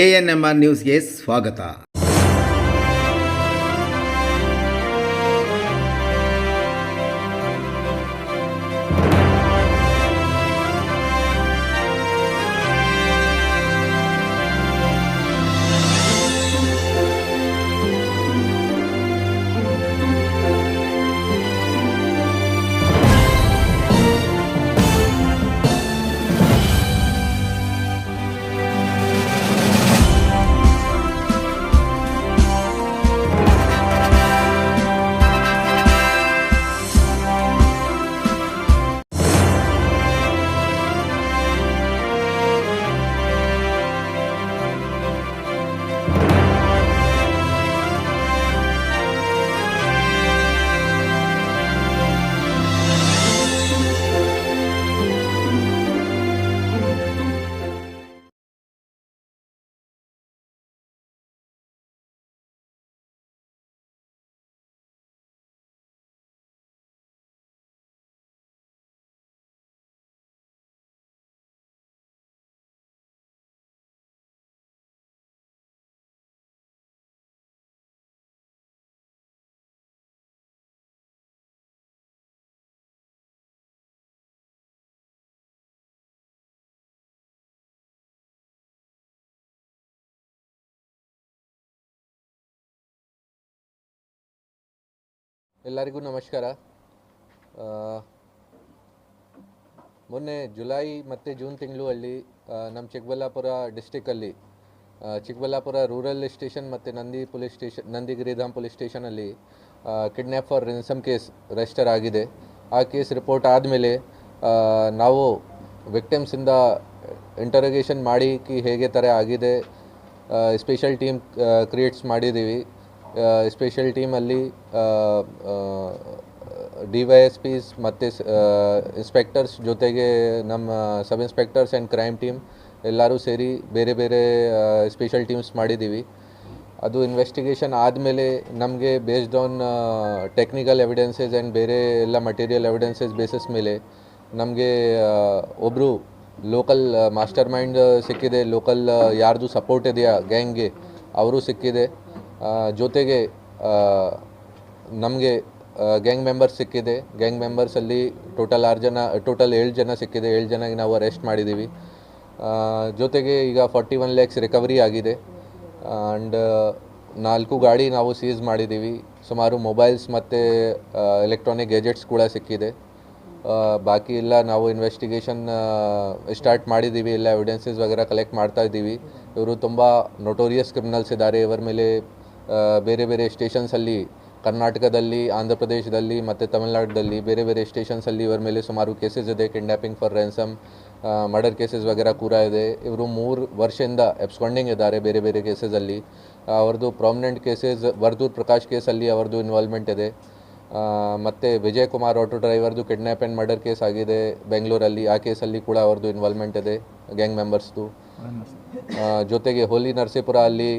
ఏఎన్ఎంఆర్ న్యూస్కే స్వాగత. ಎಲ್ಲರಿಗೂ ನಮಸ್ಕಾರ. ಮೊನ್ನೆ ಜುಲೈ ಮತ್ತು ಜೂನ್ ತಿಂಗಳು ಅಲ್ಲಿ ನಮ್ಮ ಚಿಕ್ಕಬಳ್ಳಾಪುರ ಡಿಸ್ಟಿಕಲ್ಲಿ ಚಿಕ್ಕಬಳ್ಳಾಪುರ ರೂರಲ್ ಸ್ಟೇಷನ್ ಮತ್ತು Nandi police station Nandigiridham police ಸ್ಟೇಷನಲ್ಲಿ kidnap for ransom case register ಆಗಿದೆ. ಆ ಕೇಸ್ ರಿಪೋರ್ಟ್ ಆದಮೇಲೆ ನಾವು ವಿಕ್ಟಿಮ್ಸಿಂದ ಇಂಟರೋಗೇಷನ್ ಮಾಡಿ ಕಿ ಹೇಗೆ ಥರ ಆಗಿದೆ ಸ್ಪೆಷಲ್ ಟೀಮ್ ಕ್ರಿಯೇಟ್ಸ್ ಮಾಡಿದ್ದೀವಿ ಸ್ಪೆಷಲ್ ಟೀಮಲ್ಲಿ ಡಿ ವೈ ಎಸ್ ಪಿಸ್ ಮತ್ತು ಇನ್ಸ್ಪೆಕ್ಟರ್ಸ್ ಜೊತೆಗೆ ನಮ್ಮ sub inspectors and crime team ಎಲ್ಲರೂ ಸೇರಿ ಬೇರೆ ಬೇರೆ ಸ್ಪೆಷಲ್ ಟೀಮ್ಸ್ ಮಾಡಿದ್ದೀವಿ ಅದು ಇನ್ವೆಸ್ಟಿಗೇಷನ್ ಆದಮೇಲೆ ನಮಗೆ based on technical evidences and ಬೇರೆ ಎಲ್ಲ ಮಟೀರಿಯಲ್ ಎವಿಡೆನ್ಸಸ್ ಬೇಸಿಸ್ ಮೇಲೆ ನಮಗೆ ಒಬ್ಬರು ಲೋಕಲ್ ಮಾಸ್ಟರ್ ಮೈಂಡ್ ಸಿಕ್ಕಿದೆ ಲೋಕಲ್ ಯಾರ್ದು ಸಪೋರ್ಟ್ ಇದೆಯಾ ಗ್ಯಾಂಗ್ಗೆ ಅವರು ಸಿಕ್ಕಿದೆ. ಜೊತೆಗೆ ನಮಗೆ ಗ್ಯಾಂಗ್ ಮೆಂಬರ್ಸ್ ಸಿಕ್ಕಿದೆ. ಗ್ಯಾಂಗ್ ಮೆಂಬರ್ಸಲ್ಲಿ ಟೋಟಲ್ ಆರು ಜನ ಟೋಟಲ್ ಏಳು ಜನ ಸಿಕ್ಕಿದೆ. ಏಳು ಜನಗೆ ನಾವು ಅರೆಸ್ಟ್ ಮಾಡಿದ್ದೀವಿ ಜೊತೆಗೆ ಈಗ ಫಾರ್ಟಿ ಒನ್ ಲ್ಯಾಕ್ಸ್ ರಿಕವರಿ ಆಗಿದೆ. ಆ್ಯಂಡ್ ನಾಲ್ಕು ಗಾಡಿ ನಾವು ಸೀಸ್ ಮಾಡಿದ್ದೀವಿ ಸುಮಾರು ಮೊಬೈಲ್ಸ್ ಮತ್ತು ಎಲೆಕ್ಟ್ರಾನಿಕ್ ಗ್ಯಾಜೆಟ್ಸ್ ಕೂಡ ಸಿಕ್ಕಿದೆ. ಬಾಕಿ ಎಲ್ಲ ನಾವು ಇನ್ವೆಸ್ಟಿಗೇಷನ್ ಸ್ಟಾರ್ಟ್ ಮಾಡಿದ್ದೀವಿ ಎಲ್ಲ ಎವಿಡೆನ್ಸಸ್ ವಗೇರ ಕಲೆಕ್ಟ್ ಮಾಡ್ತಾ ಇದ್ದೀವಿ ಇವರು ತುಂಬ ನೋಟೋರಿಯಸ್ ಕ್ರಿಮಿನಲ್ಸ್ ಇದ್ದಾರೆ. ಇವರ ಮೇಲೆ ಬೇರೆ ಬೇರೆ ಸ್ಟೇಷನ್ಸಲ್ಲಿ, ಕರ್ನಾಟಕದಲ್ಲಿ ಆಂಧ್ರ ಪ್ರದೇಶದಲ್ಲಿ ಮತ್ತು ತಮಿಳ್ನಾಡಲ್ಲಿ ಬೇರೆ ಬೇರೆ ಸ್ಟೇಷನ್ಸಲ್ಲಿ ಇವರ ಮೇಲೆ ಸುಮಾರು ಕೇಸಸ್ ಇದೆ. Kidnapping for ransom murder cases ವಗೇರ ಕೂಡ ಇದೆ. ಇವರು ಮೂರು ವರ್ಷದಿಂದ ಎಬ್ಸ್ಕೊಂಡಿಂಗ್ ಇದ್ದಾರೆ ಬೇರೆ ಬೇರೆ ಕೇಸಸಲ್ಲಿ ಅವ್ರದ್ದು ಪ್ರಾಮಿನೆಂಟ್ ಕೇಸಸ್ ವರ್ದೂರ್ ಪ್ರಕಾಶ್ ಕೇಸಲ್ಲಿ ಅವ್ರದ್ದು ಇನ್ವಾಲ್ವ್ಮೆಂಟ್ ಇದೆ. ಮತ್ತು ವಿಜಯ್ ಕುಮಾರ್ ಆಟೋ ಡ್ರೈವರ್ದು ಕಿಡ್ನ್ಯಾಪ್ ಆ್ಯಂಡ್ ಮರ್ಡರ್ ಕೇಸ್ ಆಗಿದೆ. ಬೆಂಗಳೂರಲ್ಲಿ ಆ ಕೇಸಲ್ಲಿ ಕೂಡ ಅವ್ರದ್ದು ಇನ್ವಾಲ್ವ್ಮೆಂಟ್ ಇದೆ ಗ್ಯಾಂಗ್ ಮೆಂಬರ್ಸ್ದು ಜೊತೆಗೆ ಹೋಲಿ ನರಸೀಪುರ ಅಲ್ಲಿ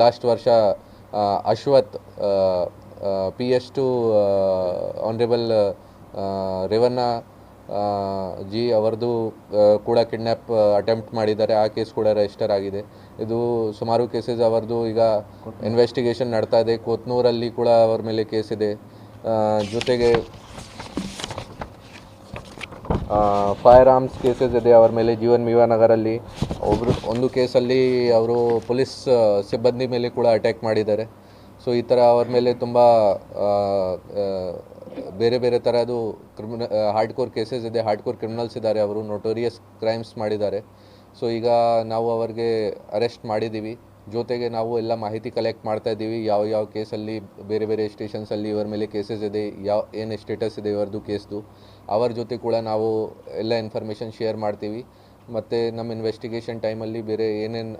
ಲಾಸ್ಟ್ ವರ್ಷ Ashwath P S to honourable Revanna ji ಅವರದು ಕೂಡ ಕಿಡ್ನ್ಯಾಪ್ ಅಟೆಂಪ್ಟ್ ಮಾಡಿದ್ದಾರೆ. ಆ ಕೇಸ್ ಕೂಡ ರಿಜಿಸ್ಟರ್ ಆಗಿದೆ. ಇದು ಸುಮಾರು ಕೇಸಸ್ ಅವರದು ಈಗ ಇನ್ವೆಸ್ಟಿಗೇಷನ್ ನಡ್ತಾ ಇದೆ. ಕೊತ್ನೂರಲ್ಲಿ ಕೂಡ ಅವರ ಮೇಲೆ ಕೇಸ್ ಇದೆ. ಜೊತೆಗೆ ಫೈರ್ ಆರ್ಮ್ಸ್ ಕೇಸಸ್ ಇದೆ ಅವರ ಮೇಲೆ, ಜೀವನ್ ವಿವಾ ನಗರಲ್ಲಿ. ಒಬ್ಬರು ಒಂದು ಕೇಸಲ್ಲಿ ಅವರು ಪೊಲೀಸ್ ಸಿಬ್ಬಂದಿ ಮೇಲೆ ಕೂಡ ಅಟ್ಯಾಕ್ ಮಾಡಿದ್ದಾರೆ. ಸೊ ಈ ಥರ ಅವ್ರ ಮೇಲೆ ತುಂಬ ಬೇರೆ ಬೇರೆ ಥರದ್ದು ಕ್ರಿಮಿನ ಹಾರ್ಡ್ ಕೋರ್ ಕೇಸಸ್ ಇದೆ. ಹಾರ್ಡ್ ಕೋರ್ ಕ್ರಿಮಿನಲ್ಸ್ ಇದ್ದಾರೆ. ಅವರು ನೋಟೋರಿಯಸ್ ಕ್ರೈಮ್ಸ್ ಮಾಡಿದ್ದಾರೆ. ಸೊ ಈಗ ನಾವು ಅವರಿಗೆ ಅರೆಸ್ಟ್ ಮಾಡಿದ್ದೀವಿ. ಜೊತೆಗೆ ನಾವು ಎಲ್ಲ ಮಾಹಿತಿ ಕಲೆಕ್ಟ್ ಮಾಡ್ತಾ ಇದ್ದೀವಿ. ಯಾವ ಯಾವ ಕೇಸಲ್ಲಿ ಬೇರೆ ಬೇರೆ ಸ್ಟೇಷನ್ಸಲ್ಲಿ ಇವರ ಮೇಲೆ ಕೇಸಸ್ ಇದೆ ಯಾವ ಏನು ಸ್ಟೇಟಸ್ ಇದೆ ಇವರದ್ದು ಕೇಸ್ದು ಅವರ ಜೊತೆ ಕೂಡ ನಾವು ಎಲ್ಲ ಇನ್ಫಾರ್ಮೇಷನ್ ಶೇರ್ ಮಾಡ್ತೀವಿ. ಮತ್ತು ನಮ್ಮ ಇನ್ವೆಸ್ಟಿಗೇಷನ್ ಟೈಮಲ್ಲಿ ಬೇರೆ ಏನೇನು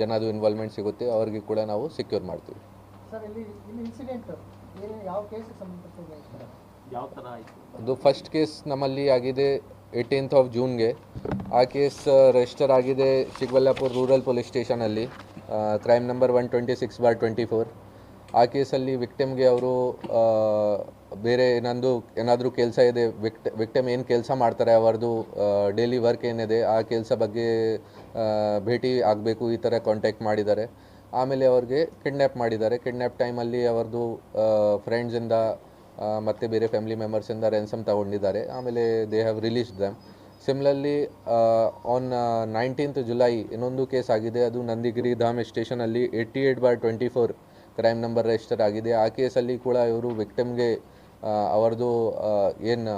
ಜನದು ಇನ್ವಾಲ್ವ್ಮೆಂಟ್ ಸಿಗುತ್ತೆ ಅವ್ರಿಗೆ ಕೂಡ ನಾವು ಸೆಕ್ಯೂರ್ ಮಾಡ್ತೀವಿ. ಸರ್ ಇಲ್ಲಿ ಇಲ್ಲಿ ಇನ್ಸಿಡೆಂಟ್ ಏನು ಯಾವ ಕೇಸಿಗೆ ಸಂಬಂಧಪಟ್ಟಿದೆ ಯಾವ ಥರ ಆಯಿತು? ಅದು ಫಸ್ಟ್ ಕೇಸ್ ನಮ್ಮಲ್ಲಿ ಆಗಿದೆ ಏಯ್ಟೀನ್ತ್ ಆಫ್ ಜೂನ್ಗೆ ಆ ಕೇಸ್ ರಿಜಿಸ್ಟರ್ ಆಗಿದೆ Chikkaballapur rural police ಸ್ಟೇಷನಲ್ಲಿ crime number one twenty six bar twenty four ಆ ಕೇಸಲ್ಲಿ ವಿಕ್ಟಿಮ್ಗೆ ಅವರು ಬೇರೆ ಏನಂದು, ಏನಾದರೂ ಕೆಲಸ ಇದೆ ವಿಕ್ಟ ವಿಕ್ಟಮ್ ಏನು ಕೆಲಸ ಮಾಡ್ತಾರೆ, ಅವರದು ಡೈಲಿ ವರ್ಕ್ ಏನಿದೆ, ಆ ಕೆಲಸ ಬಗ್ಗೆ ಭೇಟಿ ಆಗಬೇಕು, ಈ ಥರ ಕಾಂಟ್ಯಾಕ್ಟ್ ಮಾಡಿದ್ದಾರೆ. ಆಮೇಲೆ ಅವ್ರಿಗೆ ಕಿಡ್ನ್ಯಾಪ್ ಮಾಡಿದ್ದಾರೆ. ಕಿಡ್ನ್ಯಾಪ್ ಟೈಮಲ್ಲಿ ಅವ್ರದ್ದು ಫ್ರೆಂಡ್ಸಿಂದ ಮತ್ತು ಬೇರೆ ಫ್ಯಾಮಿಲಿ ಮೆಂಬರ್ಸಿಂದ ರೆನ್ಸಮ್ ತಗೊಂಡಿದ್ದಾರೆ. ಆಮೇಲೆ they have release them similarly on nineteenth July ಇನ್ನೊಂದು ಕೇಸ್ ಆಗಿದೆ. ಅದು Nandigiri Dham ಸ್ಟೇಷನಲ್ಲಿ eighty eight bar twenty four crime number register ಆಗಿದೆ. ಆ ಕೇಸಲ್ಲಿ ಕೂಡ ಇವರು ವಿಕ್ಟಮ್ಗೆ ಅವರದು ಏನು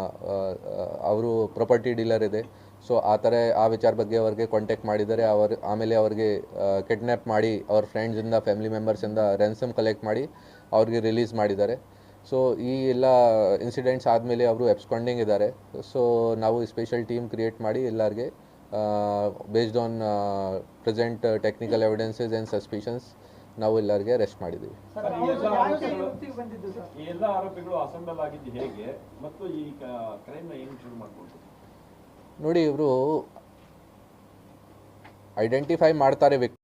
ಅವರು ಪ್ರಾಪರ್ಟಿ ಡೀಲರ್ ಇದೆ. ಸೊ ಆ ಥರ ಆ ವಿಚಾರ ಬಗ್ಗೆ ಅವ್ರಿಗೆ ಕಾಂಟ್ಯಾಕ್ಟ್ ಮಾಡಿದ್ದಾರೆ. ಅವರು, ಆಮೇಲೆ ಅವ್ರಿಗೆ ಕಿಡ್ನ್ಯಾಪ್ ಮಾಡಿ ಅವ್ರ ಫ್ರೆಂಡ್ಸಿಂದ ಫ್ಯಾಮಿಲಿ ಮೆಂಬರ್ಸಿಂದ ರೆನ್ಸಮ್ ಕಲೆಕ್ಟ್ ಮಾಡಿ ಅವ್ರಿಗೆ ರಿಲೀಸ್ ಮಾಡಿದ್ದಾರೆ. ಸೊ ಈ ಎಲ್ಲ ಇನ್ಸಿಡೆಂಟ್ಸ್ ಆದಮೇಲೆ ಅವರು ಎಬ್ಸ್ಕೊಂಡಿಂಗ್ ಇದ್ದಾರೆ. ಸೊ ನಾವು ಸ್ಪೆಷಲ್ ಟೀಮ್ ಕ್ರಿಯೇಟ್ ಮಾಡಿ ಎಲ್ಲರಿಗೆ based on present technical evidences and suspicions ನಾವು ಎಲ್ಲರಿಗೆ ಅರೆಸ್ಟ್ ಮಾಡಿದ್ದೀವಿ. ನೋಡಿ ಇವರು ಐಡೆಂಟಿಫೈ ಮಾಡ್ತಾರೆ ವ್ಯಕ್ತಿ.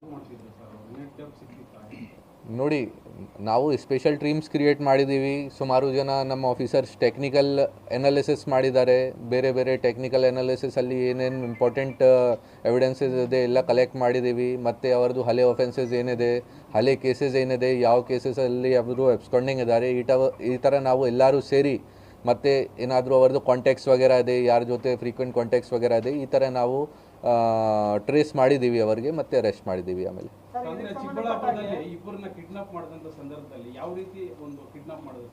ನೋಡಿ, ನಾವು ಸ್ಪೆಷಲ್ ಟ್ರೀಮ್ಸ್ ಕ್ರಿಯೇಟ್ ಮಾಡಿದ್ದೀವಿ ಸುಮಾರು ಜನ ನಮ್ಮ ಆಫೀಸರ್ಸ್ ಟೆಕ್ನಿಕಲ್ ಎನಾಲಿಸಿಸ್ ಮಾಡಿದ್ದಾರೆ. ಬೇರೆ ಬೇರೆ ಟೆಕ್ನಿಕಲ್ ಎನಾಲಿಸಿಸಲ್ಲಿ ಏನೇನು ಇಂಪಾರ್ಟೆಂಟ್ ಎವಿಡೆನ್ಸಸ್ ಇದೆ ಎಲ್ಲ ಕಲೆಕ್ಟ್ ಮಾಡಿದ್ದೀವಿ ಮತ್ತು ಅವರದ್ದು ಹಳೆ ಒಫೆನ್ಸಸ್ ಏನಿದೆ, ಹಳೆ ಕೇಸಸ್ ಏನಿದೆ, ಯಾವ ಕೇಸಸಲ್ಲಿ ಅವರು ಎಬ್ಸ್ಕೊಂಡಿಂಗ್ ಇದ್ದಾರೆ. ಈ ಟ, ಈ ಥರ ನಾವು ಎಲ್ಲರೂ ಸೇರಿ ಮತ್ತು ಏನಾದರೂ ಅವ್ರದ್ದು ಕಾಂಟ್ಯಾಕ್ಟ್ಸ್ ವಗೇರಾ ಇದೆ, ಯಾರ ಜೊತೆ ಫ್ರೀಕ್ವೆಂಟ್ ಕಾಂಟ್ಯಾಕ್ಟ್ಸ್ ವಗೇರ ಇದೆ, ಈ ಥರ ನಾವು ಟ್ರೇಸ್ ಮಾಡಿದ್ದೀವಿ ಅವರಿಗೆ, ಮತ್ತು ಅರೆಸ್ಟ್ ಮಾಡಿದ್ದೀವಿ ಆಮೇಲೆ. ಚಿಕ್ಕಬಳ್ಳಾಪುರದಲ್ಲಿ ಇಬ್ಬರನ್ನ ಕಿಡ್ನಾಪ್ ಮಾಡಿದಂತ ಸಂದರ್ಭದಲ್ಲಿ ಯಾವ ರೀತಿ ಒಂದು ಕಿಡ್ನಾಪ್ ಮಾಡಿದ್ರು?